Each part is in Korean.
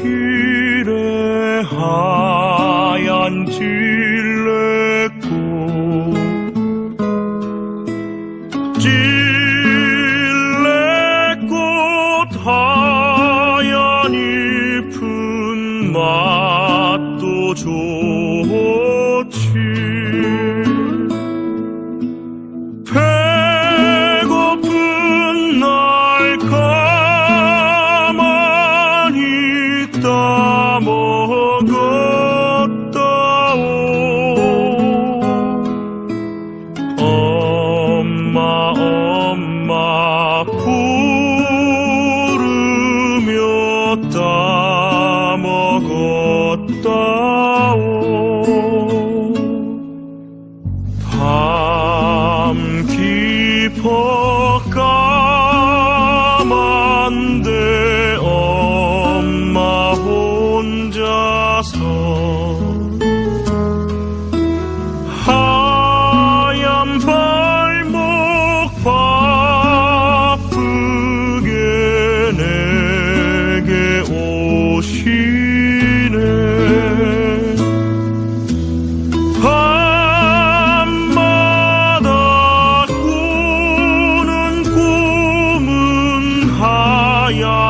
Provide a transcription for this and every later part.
길에 하얀 질레꽃. 질레꽃 하얀 잎은 맛도 좋아. Oh. your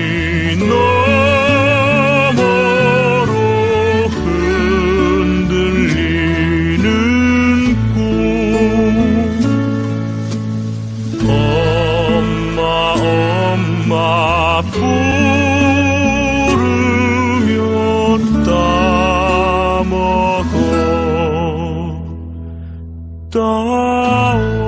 Oh.